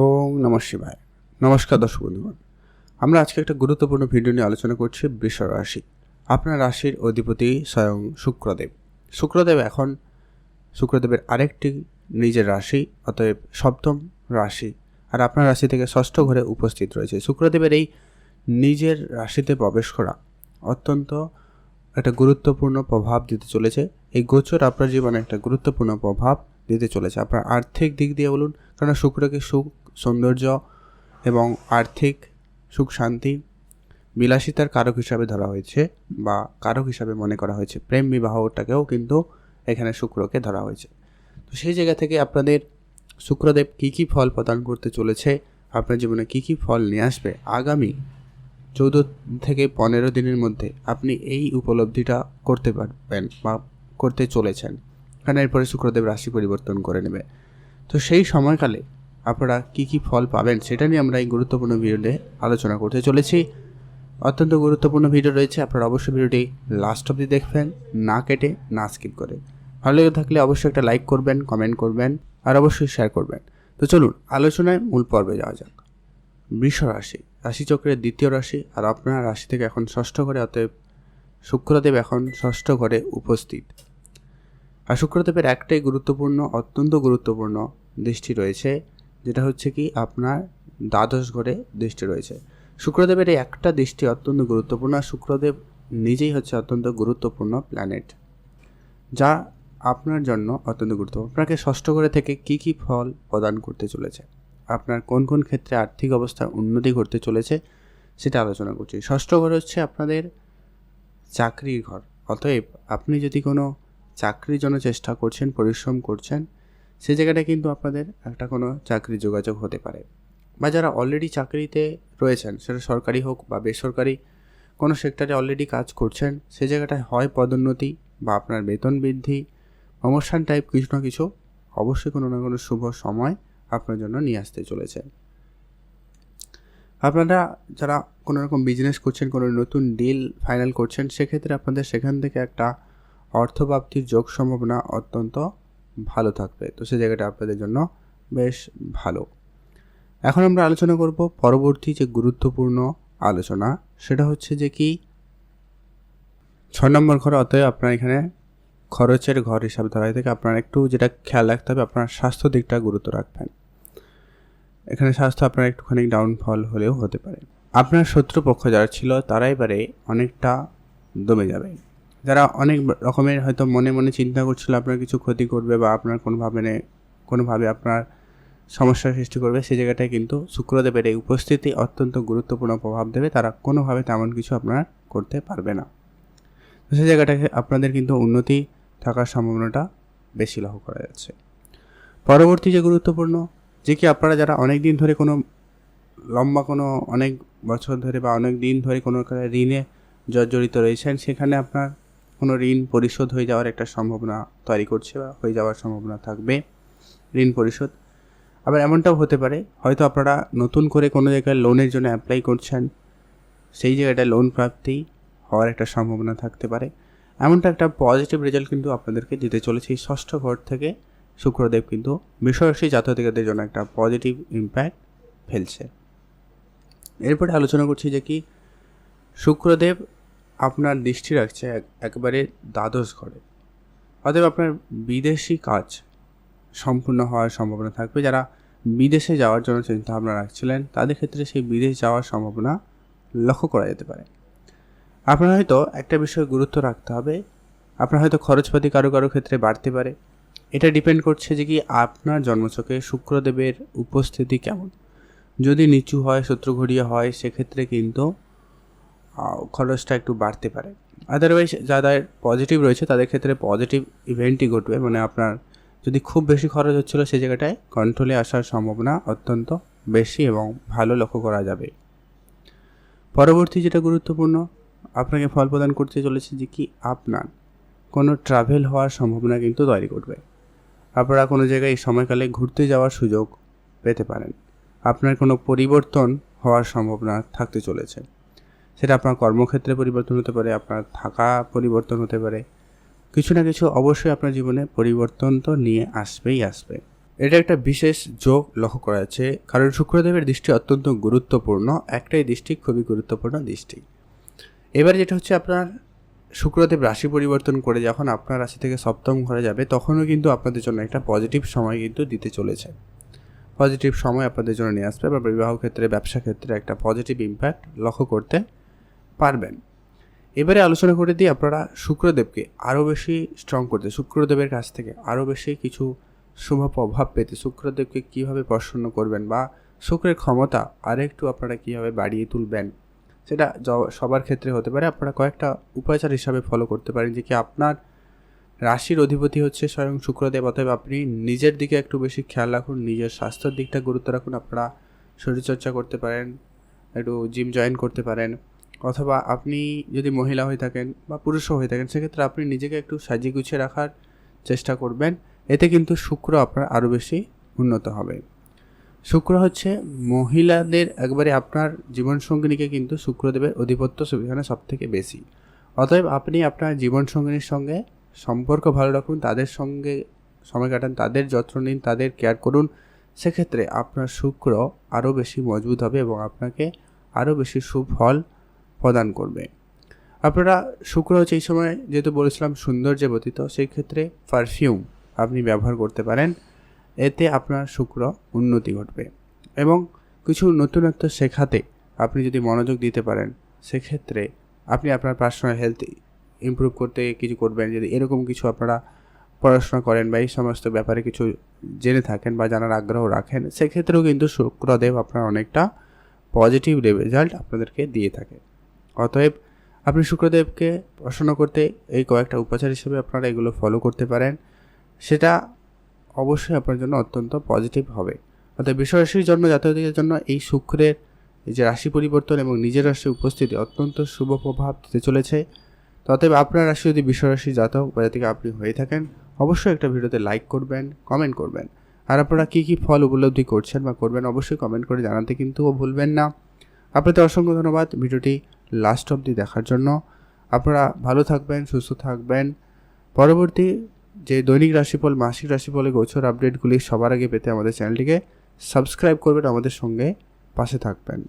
ওম নমঃ শিবায়। নমস্কার দর্শক বন্ধুগণ। আমরা আজকে একটা গুরুত্বপূর্ণ ভিডিও নিয়ে আলোচনা করছি বৃষ রাশি। আপনার রাশির অধিপতি স্বয়ং শুক্রদেব। শুক্রদেব এখন শুক্রদেবের আরেকটি নিজের রাশি, অতএব সপ্তম রাশি। আর আপনার রাশি থেকে ষষ্ঠ ঘরে উপস্থিত রয়েছে। শুক্রদেবের এই নিজের রাশিতে প্রবেশ করা অত্যন্ত একটা গুরুত্বপূর্ণ প্রভাব দিতে চলেছে। এই গোচর আপনার জীবনে একটা গুরুত্বপূর্ণ প্রভাব দিতে চলেছে। আপনার আর্থিক দিক দিয়ে বলুন কারণ শুক্রকে সুখ, সৌন্দর্য এবং আর্থিক সুখ, শান্তি বিলাসিতার কারক হিসাবে ধরা হয়েছে বা কারক হিসাবে মনে করা হয়েছে। প্রেম বিবাহটাকেও কিন্তু এখানে শুক্রকে ধরা হয়েছে। তো সেই জায়গা থেকে আপনাদের শুক্রদেব কী কী ফল প্রদান করতে চলেছে, আপনার জীবনে কী কী ফল নিয়ে আসবে? আগামী চৌদ্দ থেকে পনেরো দিনের মধ্যে আপনি এই উপলব্ধিটা করতে পারবেন বা করতে চলেছেন। কারণ এরপরে শুক্রদেব রাশি পরিবর্তন করে নেবে। তো সেই সময়কালে আপনারা কী কী ফল পাবেন সেটা নিয়ে আমরা এই গুরুত্বপূর্ণ ভিডিওতে আলোচনা করতে চলেছি। অত্যন্ত গুরুত্বপূর্ণ ভিডিও রয়েছে, আপনারা অবশ্যই ভিডিওটি লাস্ট অবধি দেখবেন, না কেটে, না স্কিপ করে। ভালো লেগে থাকলে অবশ্যই একটা লাইক করবেন কমেন্ট করবেন, আর অবশ্যই শেয়ার করবেন। তো চলুন, আলোচনায় মূল পর্বে যাওয়া যাক। বৃষ রাশি, রাশিচক্রের দ্বিতীয় রাশি, আর আপনার রাশি থেকে এখন ষষ্ঠ ঘরে, অতএব শুক্রদেব এখন ষষ্ঠ ঘরে উপস্থিত। আর শুক্রদেবের একটাই গুরুত্বপূর্ণ, অত্যন্ত গুরুত্বপূর্ণ দৃষ্টি রয়েছে, যেটা হচ্ছে কি আপনার দ্বাদশ ঘরে দৃষ্টি রয়েছে। শুক্রদেবের এই একটা দৃষ্টি অত্যন্ত গুরুত্বপূর্ণ আর শুক্রদেব নিজেই হচ্ছে অত্যন্ত গুরুত্বপূর্ণ প্ল্যানেট যা আপনার জন্য অত্যন্ত গুরুত্বপূর্ণ। আপনাকে ষষ্ঠ ঘরে থেকে কি কি ফল প্রদান করতে চলেছে? আপনার কোন কোন ক্ষেত্রে আর্থিক অবস্থার উন্নতি করতে চলেছে সেটা আলোচনা করছি। ষষ্ঠ ঘর হচ্ছে আপনাদের চাকরির ঘর, অতএব আপনি যদি কোনো চাকরির জন্য চেষ্টা করছেন, পরিশ্রম করছেন সেই জায়গাটা কিন্তু আপনাদের একটা কোনো চাকরি যোগাযোগ হতে পারে। বা যারা অলরেডি চাকরিতে রয়েছেন, সেটা সরকারি হোক বা বেসরকারি কোনো সেক্টরে অলরেডি কাজ করছেন, সে জায়গাটায় হয় পদোন্নতি বা আপনার বেতন বৃদ্ধি প্রমোশন টাইপ কিছু না কিছু অবশ্যই কোনো না কোনো শুভ সময় আপনার জন্য নিয়ে আসতে চলেছে। আপনারা যারা কোনো রকম বিজনেস করছেন, কোনো নতুন ডিল ফাইনাল করছেন, সেক্ষেত্রে আপনাদের সেখান থেকে একটা অর্থপ্রাপ্তির যোগ সম্ভাবনা অত্যন্ত ভালো থাকবে। তো সে জায়গাটা আপনাদের জন্য বেশ ভালো। এখন আমরা আলোচনা করব পরবর্তী যে গুরুত্বপূর্ণ আলোচনা, সেটা হচ্ছে যে কি, ছয় নম্বর ঘর অতএব আপনার এখানে খরচের ঘর হিসাবে ধরা থাকে আপনার একটু যেটা খেয়াল রাখতে হবে, আপনার স্বাস্থ্য দিকটা গুরুত্ব রাখবেন। এখানে স্বাস্থ্য আপনার একটুখানি ডাউনফল হলেও হতে পারে। আপনার শত্রুপক্ষ যারা ছিল তারা এবারে অনেকটা দমে যাবে। যারা অনেক রকমের হয়তো মনে মনে চিন্তা করছিল আপনার কিছু ক্ষতি করবে বা আপনার কোনোভাবে কোনোভাবে আপনার সমস্যার সৃষ্টি করবে সেই জায়গাটায় কিন্তু শুক্রদেবের এই উপস্থিতি অত্যন্ত গুরুত্বপূর্ণ প্রভাব দেবে। তারা কোনোভাবে তেমন কিছু আপনার করতে পারবে না। তো সেই জায়গাটাকে আপনাদের কিন্তু উন্নতি থাকার সম্ভাবনাটা বেশি লক্ষ্য করা যাচ্ছে। পরবর্তী যে গুরুত্বপূর্ণ, যে কি আপনারা যারা অনেক দিন ধরে কোনো লম্বা কোনো অনেক বছর ধরে বা অনেক দিন ধরে কোনো ঋণে জর্জরিত রয়েছেন, সেখানে আপনার কোনো ঋণ পরিশোধ হয়ে যাওয়ার একটা সম্ভাবনা তৈরি করছে বা হয়ে যাওয়ার সম্ভাবনা থাকবে ঋণ পরিশোধ। আবার এমনটাও হতে পারে, হয়তো আপনারা নতুন করে কোনো জায়গায় লোনের জন্য অ্যাপ্লাই করছেন, সেই জায়গাটায় লোন প্রাপ্তি হওয়ার একটা সম্ভাবনা থাকতে পারে। এমনটা একটা পজিটিভ রেজাল্ট কিন্তু আপনাদেরকে দিতে চলেছে এই ষষ্ঠ ঘর থেকে শুক্রদেব কিন্তু বিশ্বরাশি জাতকদের জন্য একটা পজিটিভ ইম্প্যাক্ট ফেলছে। এরপরে আলোচনা করছি যে কি শুক্রদেব আপনার দৃষ্টি রাখছে একবারে দ্বাদশ ঘরে। অতএব আপনার বিদেশি কাজ সম্পূর্ণ হওয়ার সম্ভাবনা থাকবে। যারা বিদেশে যাওয়ার জন্য চিন্তা ভাবনা রাখছিলেন, তাদের ক্ষেত্রে সেই বিদেশ যাওয়ার সম্ভাবনা লক্ষ্য করা যেতে পারে। আপনার হয়তো একটা বিষয়ে গুরুত্ব রাখতে হবে। আপনার হয়তো খরচপাতি কারও কারও ক্ষেত্রে বাড়তে পারে। এটা ডিপেন্ড করছে যে কি আপনার জন্মছকে শুক্রদেবের উপস্থিতি কেমন। যদি নিচু হয় শত্রুঘড়িয়া হয়, সেক্ষেত্রে কিন্তু খরচটা একটু বাড়তে পারে। আদারওয়াইজ যাদের পজিটিভ রয়েছে, তাদের ক্ষেত্রে পজিটিভ ইভেন্টই ঘটবে। মানে আপনার যদি খুব বেশি খরচ হচ্ছিল সেই জায়গাটায় কন্ট্রোলে আসার সম্ভাবনা অত্যন্ত বেশি এবং ভালো লক্ষ্য করা যাবে। পরবর্তী যেটা গুরুত্বপূর্ণ, আপনাকে ফল প্রদান করতে চলেছে যে কি আপনার কোনো ট্রাভেল হওয়ার সম্ভাবনা কিন্তু তৈরি করবে। আপনারা কোনো জায়গায় এই সময়কালে ঘুরতে যাওয়ার সুযোগ পেতে পারেন। আপনার কোনো পরিবর্তন হওয়ার সম্ভাবনা থাকতে চলেছে। সেটা আপনার কর্মক্ষেত্রে পরিবর্তন হতে পারে, আপনার থাকা পরিবর্তন হতে পারে। কিছু না কিছু অবশ্যই আপনার জীবনে পরিবর্তন তো নিয়ে আসবেই আসবে। এটা একটা বিশেষ যোগ লক্ষ্য করা যাচ্ছে, কারণ শুক্রদেবের দৃষ্টি অত্যন্ত গুরুত্বপূর্ণ, একটাই দৃষ্টি, খুবই গুরুত্বপূর্ণ দৃষ্টি। এবার যেটা হচ্ছে আপনার শুক্রদেব রাশি পরিবর্তন করে যখন আপনার রাশি থেকে সপ্তম ঘরে যাবে, তখনও কিন্তু আপনাদের জন্য একটা পজিটিভ সময় কিন্তু দিতে চলেছে। পজিটিভ সময় আপনাদের জন্য নিয়ে আসবে, বা বিবাহ ক্ষেত্রে, ব্যবসা ক্ষেত্রে একটা পজিটিভ ইম্প্যাক্ট লক্ষ্য করতে পারবেন। এবারে আলোচনা করে দিই আপনারা শুক্রদেবকে আরও বেশি স্ট্রং করতে। শুক্রদেবের কাছ থেকে আরও বেশি কিছু শুভ প্রভাব পেতে শুক্রদেবকে কীভাবে প্রসন্ন করবেন বা শুক্রের ক্ষমতা আরেকটু আপনারা কীভাবে বাড়িয়ে তুলবেন, সেটা সবার ক্ষেত্রে হতে পারে। আপনারা কয়েকটা উপাচার হিসাবে ফলো করতে পারেন, যে কি আপনার রাশির অধিপতি হচ্ছে স্বয়ং শুক্রদেব, অতএব আপনি নিজের দিকে একটু বেশি খেয়াল রাখুন, নিজের স্বাস্থ্যের দিকটা গুরুত্ব রাখুন। আপনারা শরীরচর্চা করতে পারেন, একটু জিম জয়েন করতে পারেন। অথবা আপনি যদি মহিলা হয়ে থাকেন বা পুরুষও হয়ে থাকেন, সেক্ষেত্রে আপনি নিজেকে একটু সাজিয়ে গুছিয়ে রাখার চেষ্টা করবেন। এতে কিন্তু শুক্র আপনার আরও বেশি উন্নত হবে। শুক্র হচ্ছে মহিলাদের একবারে আপনার জীবনসঙ্গিনীকে কিন্তু শুক্রদেবের অধিপত্য সেখানে সব থেকে বেশি। অতএব আপনি আপনার জীবনসঙ্গিনীর সঙ্গে সম্পর্ক ভালো রাখুন, তাদের সঙ্গে সময় কাটান, তাদের যত্ন নিন, তাদের কেয়ার করুন। সেক্ষেত্রে আপনার শুক্র আরও বেশি মজবুত হবে এবং আপনাকে আরও বেশি সুফল প্রদান করবে। আপনারা শুক্র হচ্ছে এই সময় যেহেতু বলেছিলাম সৌন্দর্যে ব্যতীত, সেই ক্ষেত্রে পারফিউম আপনি ব্যবহার করতে পারেন। এতে আপনার শুক্র উন্নতি ঘটবে এবং কিছু নতুনত্ব শেখাতে আপনি যদি মনোযোগ দিতে পারেন, সেক্ষেত্রে আপনি আপনার পার্সোনাল হেলথ ইমপ্রুভ করতে কিছু করবেন। যদি এরকম কিছু আপনারা পড়াশোনা করেন বা এই সমস্ত ব্যাপারে কিছু জেনে থাকেন বা জানার আগ্রহ রাখেন, সেক্ষেত্রেও কিন্তু শুক্রদেব আপনার অনেকটা পজিটিভ রেজাল্ট আপনাদেরকে দিয়ে থাকে। অতএব আপনি শুক্রদেবকে পড়াশোনা করতে এই কয়েকটা উপাচার হিসেবে আপনারা এগুলো ফলো করতে পারেন। সেটা অবশ্যই আপনার জন্য অত্যন্ত পজিটিভ হবে। অর্থাৎ বিশ্বরাশির জন্য জাতকদের জন্য এই শুক্রের যে রাশি পরিবর্তন এবং নিজের রাশির উপস্থিতি অত্যন্ত শুভ প্রভাব দিতে চলেছে। ততএব আপনার রাশি যদি বিশ্বরাশি জাতক বা জাতিকে আপনি হয়ে থাকেন, অবশ্যই একটা ভিডিওতে লাইক করবেন কমেন্ট করবেন। আর আপনারা কী কী ফল উপলব্ধি করছেন বা করবেন, অবশ্যই কমেন্ট করে জানাতে কিন্তু ভুলবেন না। আপনাদের অসংখ্য ধন্যবাদ। ভিডিওটি লাস্ট অবধি দেখার জন্য। আপনারা ভালো থাকবেন, সুস্থ থাকবেন। পরবর্তী যে দৈনিক রাশিফল, মাসিক রাশিফলে গোছর আপডেটগুলি সবার আগে পেতে আমাদের চ্যানেলটিকে সাবস্ক্রাইব করবেন আমাদের সঙ্গে পাশে থাকবেন।